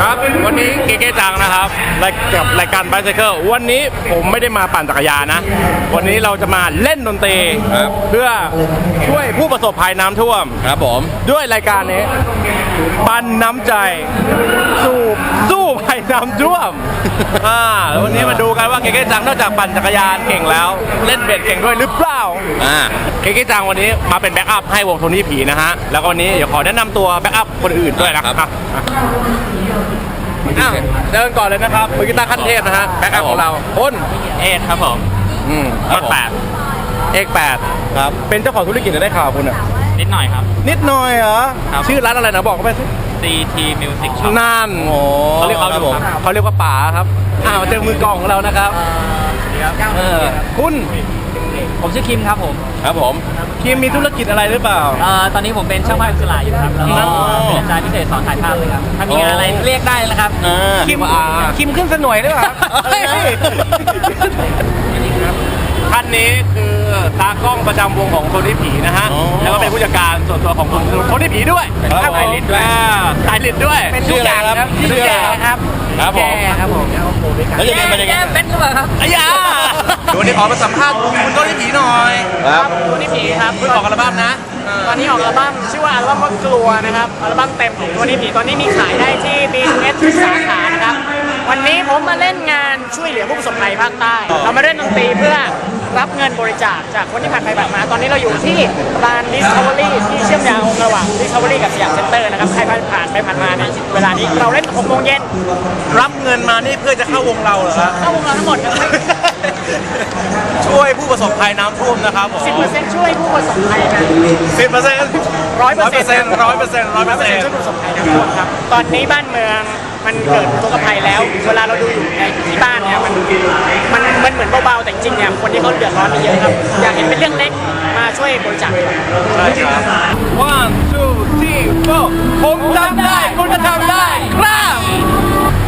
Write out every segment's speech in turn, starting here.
ครับวันนี้เก๊ๆจังนะครับรายกับรายการ b บ c เคิลวันนี้ผมไม่ได้มาปั่นจักรยานนะ วันนี้เราจะมาเล่นดนตรีครับ เพื่อช่วยผู้ประสบภัยน้ำท่วม ครับผม ด้วยรายการนี้ ปันน้ำใจ สู้สู้ภัยน้ำท่วม อ่าแล้ววันนี้มาดูกันว่าเก๊ๆจังนอกจากปั่นจักรยานเก่งแล้ว เล่นเบ็ดเก่งด้วยหรือเปล่าอ่าเก๊ๆจังวันนี้มาเป็นแบ็กอัพให้วงโทนี่ผีนะฮะ แล้วก็วันนี้เดี๋ยวขอแนะนำตัวแบ็กอัพคนอื่นด้วยนะครับอะอ้าวเดินก่อนเลยนะครับมือกีตาร์ขั้นเทพนะฮะแบ็กอัพของเราอ้นเอ็ดครับผมอืมครับผมแปดเอกแปดครับ เป็นเจ้าของธุรกิจได้ข่าวคุณอะนิดหน่อยครับ นิดหน่อยเหรอ ครับ ชื่อร้านอะไรนะบอกเขาไปสิ CT Music Shop นั่นโอ้เขาเรียกเขาครับผม เขาเรียกว่าป๋าครับอ้าวเจอมือกลองของเรานะครับ เออคุณ ผมชื่อคิมครับผมครับผมคิมมีธุรกิจอะไรหรือเปล่า เอ่อตอนนี้ผมเป็นช่างภาพอิสระอยู่ครับแล้วก็อ๋อเป็นอาจารย์พิเศษสอนถ่ายภาพเลยครับถ้ามีงานอะไรเรียกได้นะครับอ่า คิมอ่าคิมขึ้นสนวยหรือเปล่าเฮ้ย ท่านนี้คือตากล้องประจำวงของโทนี่ผีนะฮะ อ๋อแล้วก็เป็นผู้จัดการส่วนตัวของคุณโทนี่ผีด้วยครับสไตลิสต์ด้วยอ่าสไตลิสต์ด้วยเป็นทุกอย่างครับชื่ออะไรครับ ครับผมครับผมแล้วจะเรียนเป็นยังไงเป็นหรือเปล่าครับอายา วันนี้ขอมาสัมภาษณ์คุณโทนี่ผีหน่อย ครับตัวนี้ผีครับเพิ่งออกอัลบั้มนะ ตอนนี้ออกอัลบั้มชื่อว่าอัลบั้มว่ากลัวนะครับ อัลบั้มเต็มของตัวนี้ผีตอนนี้มีขายได้ที่ b ีเอสทุกสาขานะครับ วันนี้ผมมาเล่นงานช่วยเหลือผู้ประสบภัยภาคใต้ เรามาเล่นดนตรีเพื่อรับเงินบริจาคจากคนที่ผ่านไปผ่านมา ตอนนี้เราอยู่ที่ลาน Discovery ที่เชื่อมโยงระหว่าง Discovery กับสยามเซ็นเตอร์นะครับ ใครผ่านผ่านไปผ่านมาในเวลานี้ เราเล่น6โมงเย็นรับเงินมานี่เพื่อจะเข้าวงเราเหรอฮะเข้าวงเราทั้งหมดครับ ช่วยผู้ประสบภัยน้ำท่วมนะครับผม10%ช่วยผู้ประสบภัยนะสิบเปอร์เซ็นต์ร้อยเปอร์เซ็นต์ร้อยเปอร์เซ็นต์ร้อยเปอร์เซ็นต์ช่วยผู้ประสบภัยน้ำท่วมครับ ตอนนี้บ้านเมืองมันเกิดอุทกภัยแล้ว เวลาเราดูอยู่ในที่บ้านเนี่ยมันมันมันเหมือนเบาๆแต่จริงๆเนี่ยคนที่เขาเดือดร้อนมีเยอะครับ อยากเห็นเป็นเรื่องเล็กมาช่วยบริจาคดีกว่าใช่ครับ one two three four ผมทำได้คุณก็ทำได้ครับ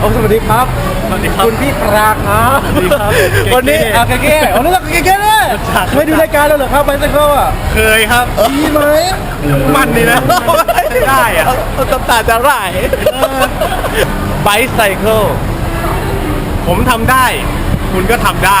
โอ้สวัสดีครับ สวัสดีครับ คุณพี่ปรางครับสวัสดีครับวันนี้เก๋ๆอะเก๋ๆวันนี้เราเก๋ๆเนี่ยเคยดูรายการเราเหรอครับไบเซเคิลอะเคยครับดีไหมมันดีนะได้อะตำตาจะไหลไบไซเคิลผมทำได้ คุณก็ทำได้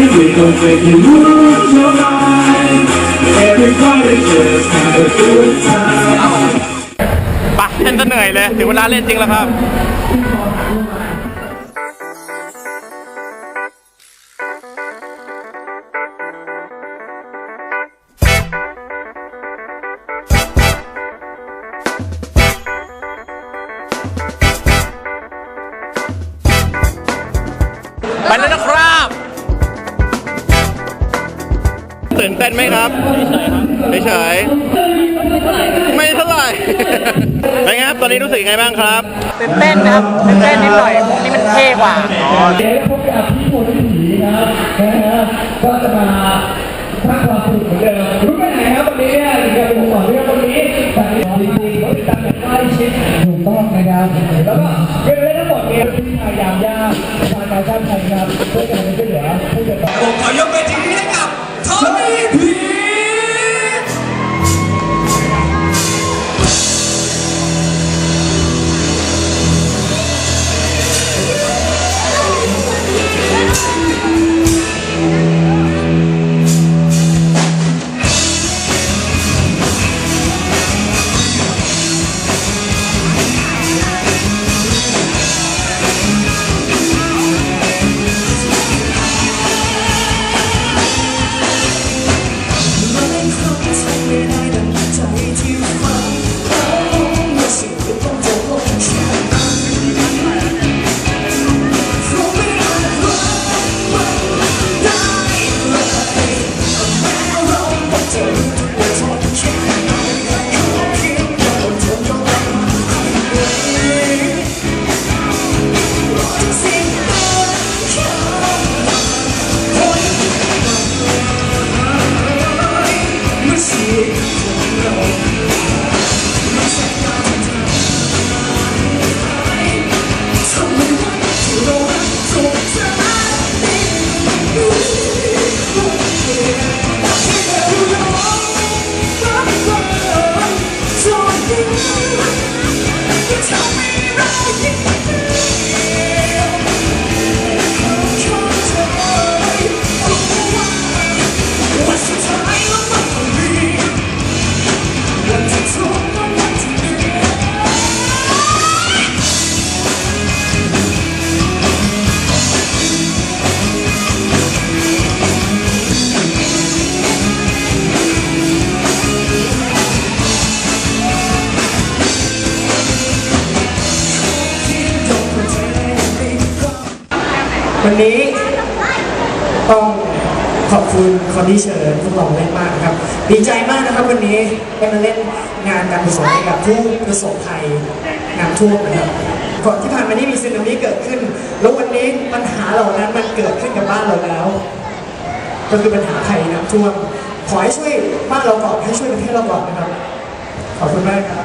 Every gon' make you lose your mind. Everybody just have a good time. ไปเล่นซะเหนื่อยเลย ถึงเวลาเล่นจริงแล้วครับ นไงครับตอนนี้รู้สึกยังไงบ้างครับตื่นเต้นนะครับตื่นเต้นนิดหน่อยพวกนี้มันเท่กว่าเดี๋ยวพบกับพี่โมที่ผีนะครับนะฮะก็จะมาสร้างความสนุกเหมือนเดิมรู้ไปไหนครับวันนี้เนี่ยถึงจะเป็นห่วงเรื่องวันนี้แต่จริงๆเขาติดตามอย่างใกล้ชิดถูกต้องนะครับแล้วก็เรื่องเล่นทั้งหมดเนี่ยที่พยายามยากทางการสร้างไทยครับเพื่อการช่วยเหลือ วันนี้ต้องขอบคุณคนที่เชิญพวกเราเล่นมากครับ ดีใจมากนะครับวันนี้ได้มาเล่นงานการกุศลให้กับผู้ประสบภัยน้ำท่วมนะครับก่อนที่ผ่านมานี่มีสึนามิเกิดขึ้น แล้ววันนี้ปัญหาเหล่านั้นมันเกิดขึ้นกับบ้านเราแล้ว ก็คือปัญหาภัยน้ำท่วมขอให้ช่วยบ้านเราก่อนให้ช่วยประเทศเราก่อนนะครับ ขอบคุณมากครับ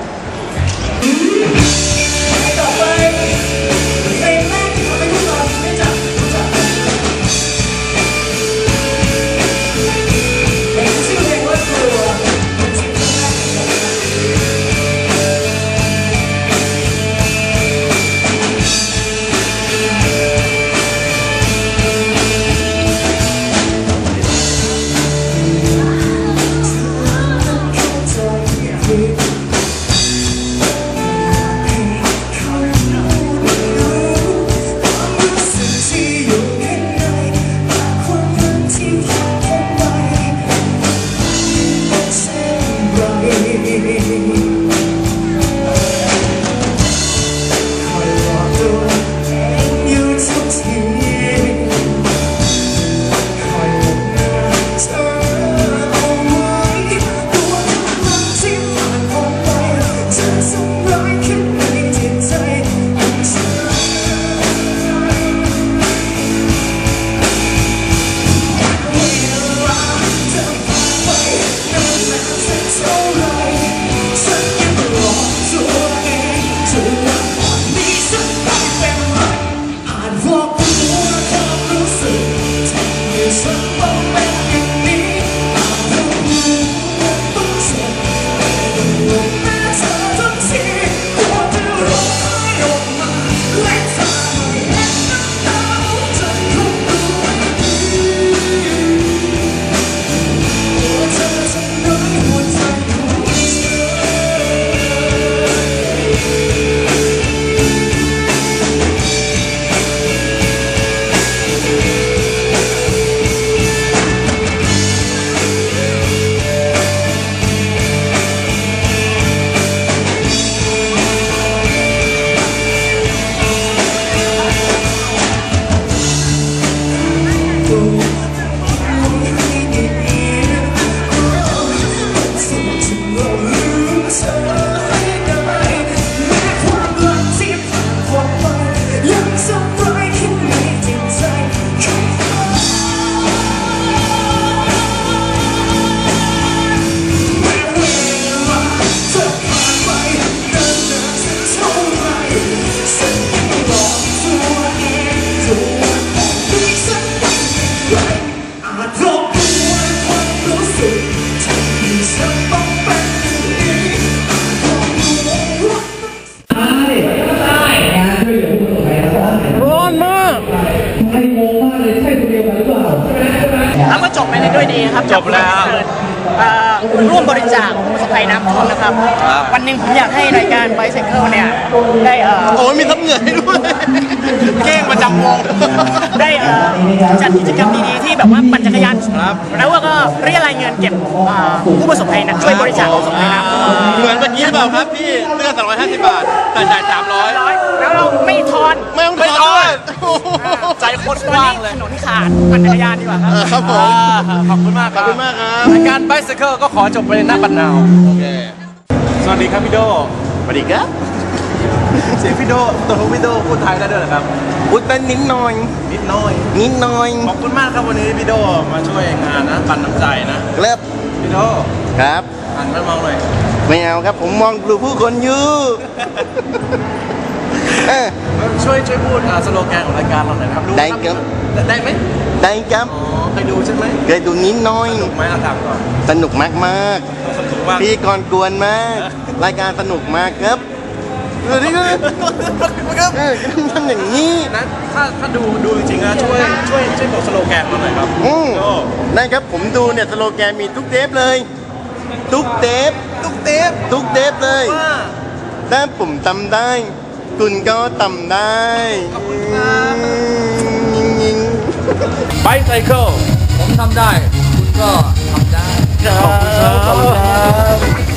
ด้ด้วยดีครับจบแล้ว เอ่อร่วมบริจาคผู้ประสบภัยน้ำท่วมนะครับ วันหนึ่งผมอยากให้รายการไบเซเคิลเนี่ยได้เอ่อโอ้ยมีทับเหงื่อให้ด้วยเก้งประจำวง ได้เอ่อจัดกิจกรรมดีๆที่แบบว่าปั่นจักรยานแล้วก็เรียกรายเงินเก็บเอ่อผู้ประสบภัยนะช่วยบริจาคผู้ประสบภัยน้ำท่วมเหมือนเมื่อกี้เปล่าครับพี่เสื้อ250 บาทแต่จ่าย300 ร้อยแล้วเราไม่ทอน ไม่ต้องทอนใจโคตรกว้างเลยถนนขาดปั่นจักรยานดีกว่าครับครับผมขอบคุณมากครับขอบคุณมากครับรายการ Bicycle ก็ขอจบไปในหน้าปันนาว โอเคสวัสดีครับพี่โด สวัสดีครับเสียงพี่โดตัวของพี่โดพูดไทยได้ด้วยเหรอครับพูดเป็นนิดหน่อย นิดหน้อย นิดหน่อยขอบคุณมากครับวันนี้พี่โดมาช่วยงานนะปันน้ำใจนะครับพี่โดครับ หันมามองหน่อย ไม่เอาครับผมมองดูผู้คนอยู่ เออ ช่วยช่วยพูดอ่าสโลแกนของรายการเราหน่อยนะครับได้ครับ ได้ไหมได้ครับ อ๋อเคยดูใช่ไหมเคยดูนิดหน้อย ถูกไหมอาถามก่อนสนุกมากมากถูกมากๆพี่กรกวนมาก รายการสนุกมากครับเออนี่ก็เออทำอย่างนี้ นะถ้าถ้าดูดูจริงๆนะช่วยช่วยช่วยบอกสโลแกนมาหน่อยครับอืมโอ้ได้ครับผมดูเนี่ยสโลแกนมีทุกเทปเลย ทุกเทป ตุ๊กเทปทุกเทปเลยว่าถ้าผมทำได้ คุณก็ทำได้ขอบคุณครับยิงยิงไบไซเคิลผมทำได้ คุณก็ทำได้ ขอบคุณครับ